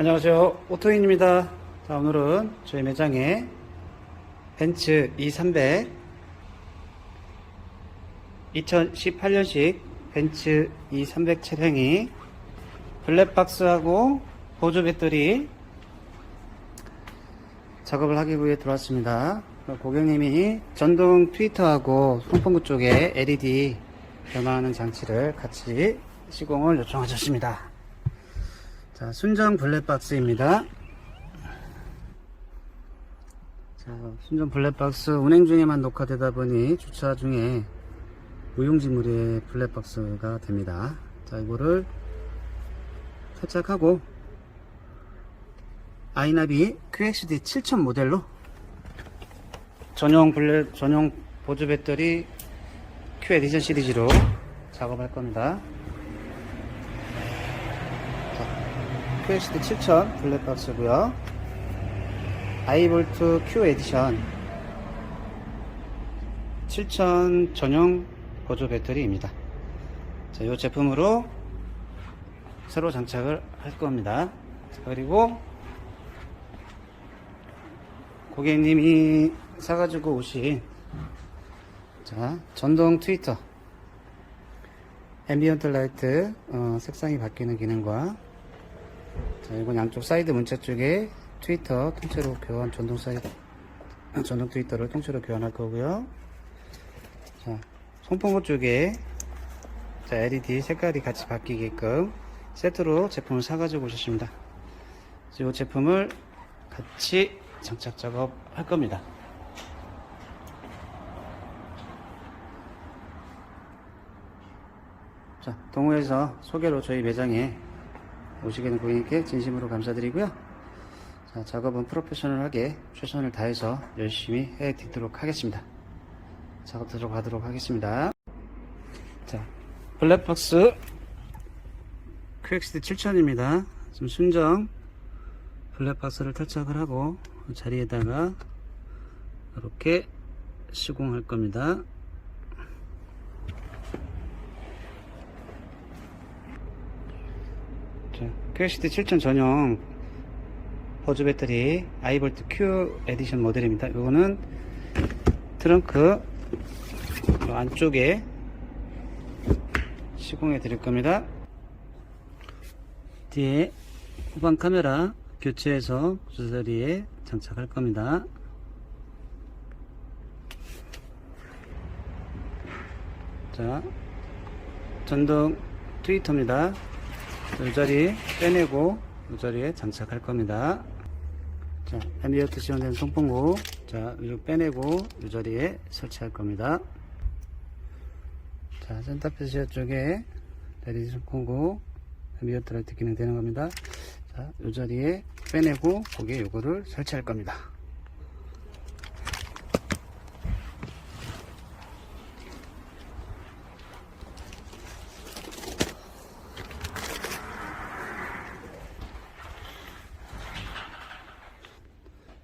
안녕하세요. 오토인입니다. 자, 오늘은 저희 매장에 벤츠 E300 2018년식 벤츠 E300 차량이 블랙박스하고 보조 배터리 작업을 하기 위해 들어왔습니다. 고객님이 전동 트위터하고 송풍구 쪽에 LED 변화하는 장치를 같이 시공을 요청하셨습니다. 자, 순정 블랙박스입니다. 자, 순정 블랙박스 운행 중에만 녹화되다 보니 주차 중에 무용지물의 블랙박스가 됩니다. 자, 이거를 탈착하고 아이나비 QXD 7000 모델로 전용 블랙, 전용 보조 배터리 Q 에디션 시리즈로 작업할 겁니다. QXD 7000 블랙박스고요. 아이볼트 Q 에디션. 7000 전용 보조 배터리입니다. 자, 이 제품으로 새로 장착을 할 겁니다. 자, 그리고 고객님이 사가지고 오신 자, 전동 트위터. 앰비언트 라이트 어, 색상이 바뀌는 기능과 자, 이건 양쪽 사이드 문자 쪽에 트위터 통째로 교환 전동 사이드 전동 트위터를 통째로 교환할 거고요. 자, 손봉고 쪽에 자, LED 색깔이 같이 바뀌게끔 세트로 제품을 사가지고 오셨습니다. 이 제품을 같이 장착 작업 할 겁니다. 자, 동호회에서 소개로 저희 매장에 오시게 된 고객님께 진심으로 감사드리고요. 자, 작업은 프로페셔널하게 최선을 다해서 열심히 해 드리도록 하겠습니다. 작업 들어가도록 하겠습니다. 자, 블랙박스 QXD 7000입니다. 지금 순정 블랙박스를 탈착을 하고 자리에다가 이렇게 시공할 겁니다. 자, QCD 7000 전용 보조 배터리 아이볼트 Q 에디션 모델입니다. 이거는 트렁크 요 안쪽에 시공해 드릴 겁니다. 뒤에 후방 카메라 교체해서 주사리에 장착할 겁니다. 자, 전동 트위터입니다. 이 자리 빼내고 이 자리에 장착할 겁니다. 자, 앰비어트 지원된 송풍구 자, 이거 빼내고 이 자리에 설치할 겁니다. 자, 센터페시아 쪽에 레디스 송풍구 앰비어트 라이트 기능 되는 겁니다. 자, 이 자리에 빼내고 거기에 요거를 설치할 겁니다.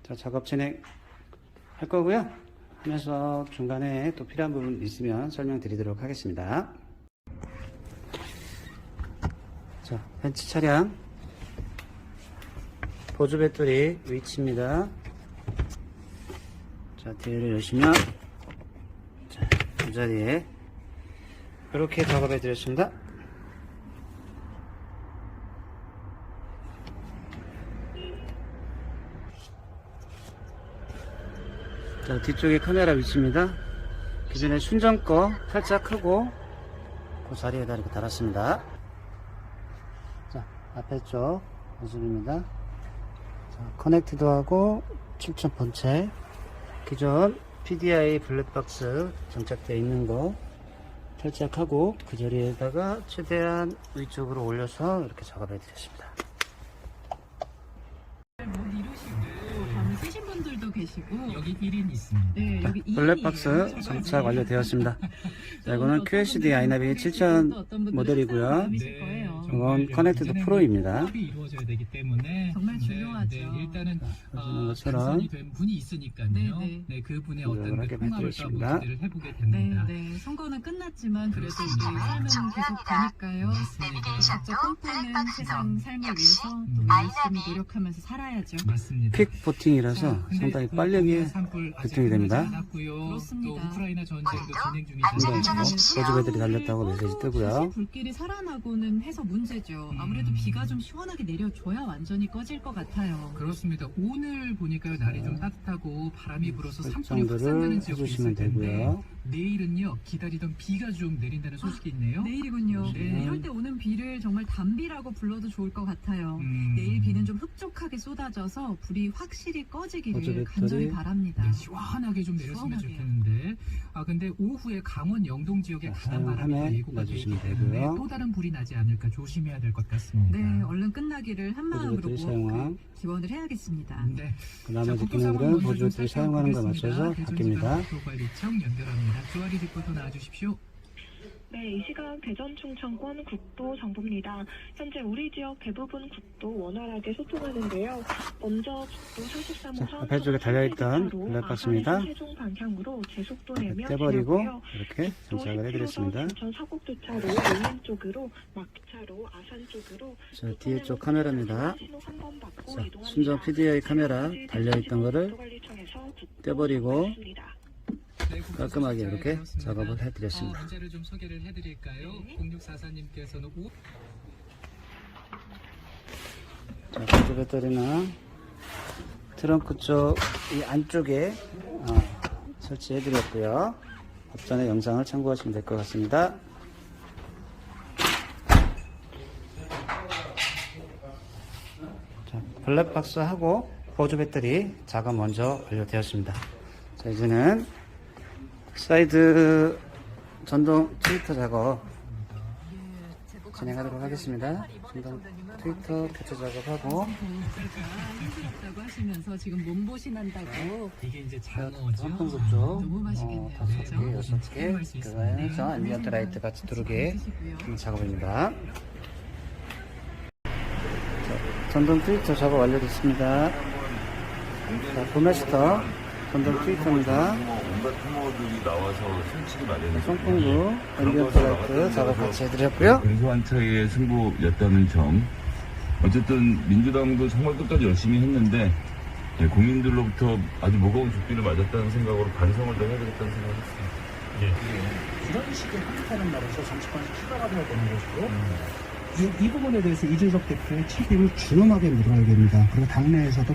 자, 작업 진행 할 거고요. 하면서 중간에 또 필요한 부분 있으면 설명드리도록 하겠습니다. 자, 벤츠 차량 보조 배터리 위치입니다. 자, 뒤를 여시면 자, 이 자리에 이렇게 작업해 드렸습니다. 자, 뒤쪽에 카메라 위치입니다. 기존에 순정 거 탈착하고 그 자리에다 이렇게 달았습니다. 자, 앞에 쪽 모습입니다. 자, 커넥트도 하고 7천 본체 기존 PDI 블랙박스 장착되어 있는 거 탈착하고 그 자리에다가 최대한 위쪽으로 올려서 이렇게 작업해 드렸습니다. 못 이루시고 밤에 쓰신 분들도 계시고 여기 1인 있습니다. 네 여기. 블랙박스 장착 완료되었습니다. 자, 이거는 QHD 아이나비 7000 모델이고요. 네. 이건 커넥티드 프로입니다. 호흡이 이루어져야 되기 때문에 정말 네, 중요하죠. 네, 일단은 보시는 어, 것처럼 당선이 된 분이 있으니까요. 네, 네, 네. 그 분의 조절을 어떤 하게 그 기대를 해보게 네, 됩니다. 네. 선거는 끝났지만 그래도 우리 그렇습니다. 삶은 계속 가니까요. 각자 꿈꾸는 세상 삶을 위해서 또 음. 열심히 노력하면서 살아야죠. 맞습니다. 픽 보팅이라서 자, 근데 상당히 그 빠르게 산불 아직 배팅이 됩니다. 끝나지 않았고요. 그렇습니다. 또 우크라이나 전쟁도 진행 중이잖아요. 뭐 보조배들이 달렸다고 메시지 다시 뜨고요. 불길이 살아나고는 해서 문제죠. 아무래도 음. 비가 좀 시원하게 내려줘야 완전히 꺼질 것 같아요. 그렇습니다. 오늘 보니까요 날이 좀 따뜻하고 바람이 불어서 산불이 설정들을 확산되는 지역이 있을 텐데 되고요. 내일은요 기다리던 비가 좀 내린다는 소식이 있네요. 내일이군요. 네. 이럴 때 오는 비를 정말 단비라고 불러도 좋을 것 같아요. 음. 내일 비는 좀 흡족하게 쏟아져서 불이 확실히 꺼지기를 간절히 배터리- 바랍니다. 네, 시원하게 좀 내렸으면 시원하게. 좋겠는데 아 근데 오후에 강원 영동 지역에 자, 가단 바람이 사용함에 예고가 되기 놔주시면 때문에 되고요. 또 다른 불이 나지 않을까 조심해야 될 것 같습니다. 네, 얼른 끝나기를 한마음으로 보조 배터리 사용함. 기원을 해야겠습니다. 네. 그 나머지 기능들은 보조 배터리 사용하는 거에 맞춰서. 바뀝니다. 국토관리청 연결합니다. 조아리 리포터 나와주십시오. 네, 이 시간 대전 충청권 국도 정보입니다. 현재 우리 지역 대부분 국도 원활하게 소통하는데요. 먼저 국도 43호선 자, 앞에 쪽에 달려있던 블랙박스입니다. 세종 방향으로 제속도 내면 떼버리고. 이렇게 또 장착을 해드렸습니다. 사곡도차로 용인 쪽으로 막차로 아산 쪽으로 자, 뒤에 쪽 카메라입니다. 자. 순정 PDI 카메라 달려있던 거를 떼버리고 깔끔하게 잘 이렇게. 작업을 해드렸습니다. 어, 문제를 좀 소개를 해드릴까요? 0644님께서는 오... 자, 보조 배터리는 트렁크 쪽 이 안쪽에 어, 설치해 드렸고요. 앞전에 영상을 참고하시면 될 것 같습니다. 자, 블랙박스하고 보조 배터리 작업 먼저 완료되었습니다. 자, 이제는 사이드 전동 트위터 작업 진행하도록 하겠습니다. 전동 트위터 교체 작업하고 힘들었다고 하시면서 지금 몸보신한다고 이게 이제 장어죠. 선풍구 쪽 너무 맛있겠네요, 어, 다섯? 개, 여섯 개. 그거에서 앰비언트 라이트 같이 두르게. 하는 작업입니다. 자, 전동 트위터 작업 완료됐습니다. 자, 도메스터 전동 트위터입니다. 온갖 흠모들이 나와서 훔치기 마련이거든요. 송풍구 앰비언트 라이트 작업 같이 해드렸고요. 근소한 차이의 승부였다는 점. 어쨌든 민주당도 정말 끝까지 열심히 했는데 예, 국민들로부터 아주 무거운 죽비를 맞았다는 생각으로 반성을 더 해야겠다는 생각을 했습니다. 이런 식의 행태는 말해서 정치권에서 추가가 돼야 되는 것이고 이, 이 부분에 대해서 이준석 대표의 책임을 준엄하게 물어야 됩니다. 그리고 당내에서도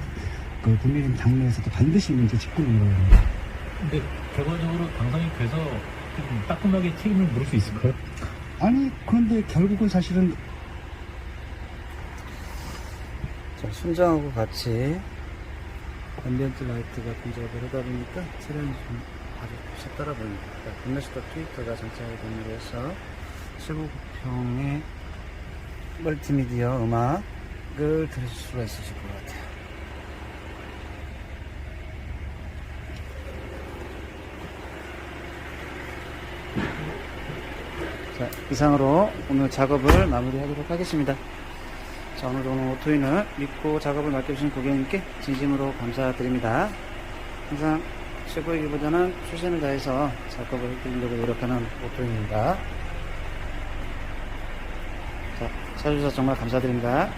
그 국민의힘 당내에서도 반드시 문제 짚고 물어야 됩니다. 근데 결과적으로 당선이 돼서 좀 따끔하게 책임을 물을 수 있을까요? 아니 그런데 결국은 사실은 자, 순정하고 같이 앰비언트 라이트가 분석을 하다 보니까 차량이 좀 아주 섭달아 보입니다. 자, 도메스터 트위터가 장착이 됨으로 해서 7구평의 멀티미디어 음악을 들으실 수가 있으실 것 같아요. 자, 이상으로 오늘 작업을 마무리하도록 하겠습니다. 자, 오늘 오늘 오토인을 믿고 작업을 맡겨주신 고객님께 진심으로 감사드립니다. 항상 최고이기보다는 최선을 다해서 작업을 해드리려고 노력하는 오토인입니다. 자, 찾아주셔서 정말 감사드립니다.